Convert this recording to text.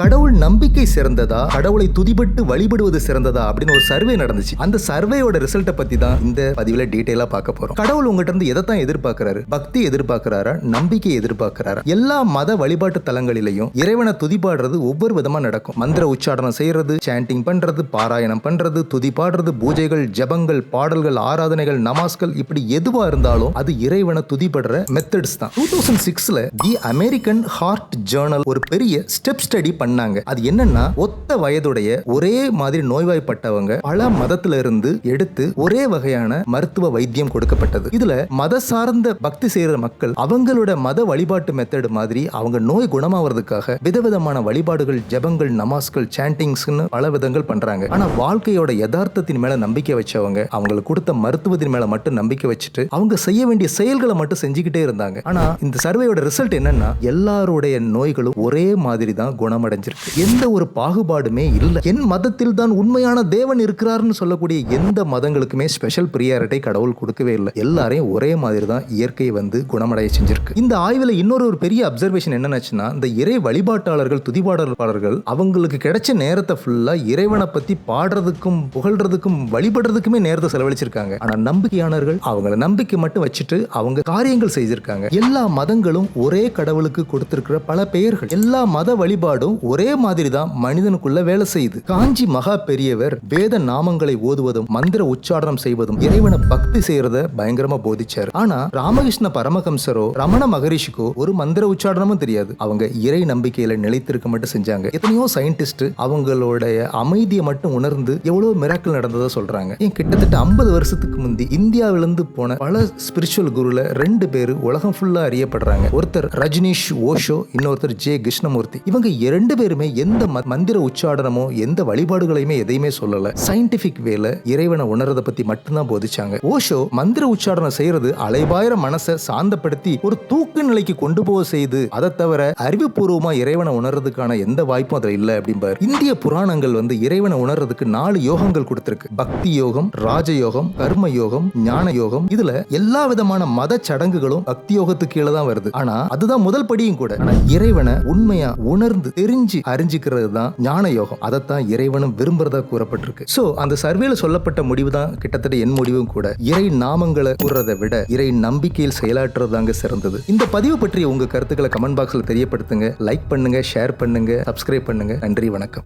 கடவுள் நம்பிக்கை சிறந்ததா? கடவுளை துதிபட்டு வழிபடுவது சிறந்ததா? அப்படின்னு ஒரு சர்வே நடந்துச்சு. அந்த சர்வேயோட ரிசல்ட்டை பத்தி தான் இந்த பதிவுல டீட்டெயிலாக பார்க்க போறோம். கடவுள் உங்ககிட்ட இருந்து எதை தான் எதிர்பார்க்கிறாரு? பக்தி எதிர்பார்க்கிறாரா? நம்பிக்கை எதிர்பார்க்கிறாரா? எல்லா மத வழிபாட்டு தலங்களிலையும் இறைவனை துதிபாடுறது ஒவ்வொரு விதமா நடக்கும். மந்திர உச்சாரணம் செய்யறது சாண்டிங் பண்றது பாராயணம் பண்றது துதி பாடுறது பூஜைகள் ஜபங்கள் பாடல்கள் ஆராதனைகள் நமாஸ்கள் இப்படி எதுவா இருந்தாலும் அது இறைவனை துதிபடுற மெத்தட்ஸ் தான். டூ தௌசண்ட் சிக்ஸ்ல தி அமெரிக்கன் ஹார்ட் ஜேர்னல் ஒரு பெரிய ஸ்டெப் ஸ்டடி பண்ணாங்க. அது என்னன்னா ஒத்த வயதுடைய ஒரே மாதிரி நோய்வாய்ப்பட்டவங்க பல மதத்துல இருந்து எடுத்து ஒரே வகையான மருத்துவ வைத்தியம் கொடுக்கப்பட்டது. இதுல மத சார்ந்த பக்தி செய்யற மக்கள் அவங்களோட மத வழிபாட்டு மெத்தட் மாதிரி அவங்க நோய் குணமாவதுக்காக விதவிதமான வழிபாடுகள் ஜெபங்கள் நமாஸ்கள் சாண்டிங்ஸ்னு பல விதங்கள் பண்றாங்க. ஆனா வாழ்க்கையோட யதார்த்தத்தின் மேல நம்பிக்கை வச்சவங்க அவங்களுக்கு கொடுத்த மருத்துவத்தின் மேல மட்டும் நம்பிக்கை வச்சுட்டு அவங்க செய்ய வேண்டிய செயல்களை மட்டும் செஞ்சுக்கிட்டே இருந்தாங்க. ஆனா இந்த சர்வேயோட ரிசல்ட் என்னன்னா எல்லாருடைய நோய்களும் ஒரே மாதிரி தான் அடைஞ்சிருக்கு. எந்த ஒரு பாகுபாடுமே இல்லை. என் மதத்தில் தான் உண்மையான தேவன் இருக்கிறார்னு சொல்லக்கூடிய எந்த மதங்களுக்குமே ஸ்பெஷல் ப்ரியாரிட்டி கடவுள் கொடுக்கவே இல்லை. எல்லாரையும் ஒரே மாதிரி தான் இயற்கை வந்து குணமடைய செஞ்சிருக்கு. இந்த ஆய்வில் இன்னொரு ஒரு பெரிய அப்சர்வேஷன் என்னன்னாச்சுன்னா இந்த இறை வழிபாட்டாளர்கள் துதிபாடல்பாளர்கள் அவங்களுக்கு கிடைச்ச நேரத்தை ஃபுல்லா இறைவனை பத்தி பாடுறதுக்கும் புகழ்றதுக்கும் வழிபடுறதுக்குமே நேரத்தை செலவழிச்சிருக்காங்க. ஆனா நம்பிக்கையானவர்கள் அவங்கள நம்பிக்கை மட்டும் வச்சுட்டு அவங்க காரியங்கள் செய்திருக்காங்க எல்லா மதங்களும் ஒரே கடவுளுக்கு கொடுத்திருக்கிற பல பெயர்கள். எல்லா மத வழிபாடும் ஒரே மாதிரி தான் மனிதனுக்குள்ள வேலை செய்யுது. காஞ்சி மகா பெரியவர் வேத நாமங்களை ஓதுவதும் மந்திர உச்சாரணம் செய்வதும் இறைவனை பக்தி செய்யறத பயங்கரமா போதிச்சார். ஆனா ராமகிருஷ்ண பரமஹம்சரோ ரமண மகரிஷிக்கோ ஒரு மந்திர உச்சாரணமும் தெரியாது. அவங்க இறை நம்பிக்கையில நிலைத்திருக்க மட்டும் செஞ்சாங்க. எத்தனையோ சயின்டிஸ்ட் அவங்களுடைய அமைதியை மட்டும் உணர்ந்து எவ்வளவு மிராக்கள் நடந்ததா சொல்றாங்க. ஏன் கிட்டத்தட்ட ஐம்பது வருஷத்துக்கு முந்தி இந்தியாவிலிருந்து போன பல ஸ்பிரிச்சுவல் குருல ரெண்டு பேர் உலகம் ஃபுல்லா அறியப்படுறாங்க. ஒருத்தர் ரஜினிஷ் ஓஷோ இன்னொருத்தர் ஜே கிருஷ்ணமூர்த்தி. இவங்க இரண்டு பேருமே எந்த மந்திர உச்சாடனமோ எந்த வழிபாடுகளையுமே எதையுமே சொல்லல. சயின்டிபிக் வேல இறைவனை உணர்றத பத்தி மட்டும்தான் போதிச்சாங்க. ஓஷோ மந்திர உச்சாரணம் செய்யறது அலைபாயிர மனசை சாந்தப்படுத்தி ஒரு தூக்க நிலைக்கு கொண்டு போக செய்து அதை தவிர அறிவுபூர்வமா இறைவனை உணர்றதுக்கான எந்த வாய்ப்பும் அதுல இல்ல அப்படிம்பார். இந்திய புராணங்கள் வந்து இறைவனை உணர்றதுக்கு நாலு யோகங்கள் கொடுத்திருக்கு. பக்தி யோகம் ராஜயோகம் கர்ம யோகம் ஞான யோகம். இதுல எல்லா விதமான மத சடங்குகளும் பக்தி யோகத்துக்கு கீழே தான் வருது. ஆனா அதுதான் முதல் படியும் கூட. ஆனா இறைவனை உண்மையா உணர்ந்து தெரிஞ்சு அறிஞ்சிக்கிறது தான் ஞான யோகம் அதைத்தான் இறைவனும் விரும்புறதா கூறப்பட்டிருக்கு. சோ அந்த சர்வேல சொல்லப்பட்ட முடிவு தான் கிட்டத்தட்ட என் முடிவும் கூட. இறை நாமங்களை கூறுறதை விட இறை நம்பிக்கையில் செயலாற்றுறது தாங்க சிறந்தது. இந்த பதிவு பற்றி உங்க கருத்துக்களை கமெண்ட் பாக்ஸ்ல தெரியப்படுத்துங்க. லைக் பண்ணுங்க ஷேர் பண்ணுங்க சப்ஸ்கிரைப் பண்ணுங்க. நன்றி வணக்கம்.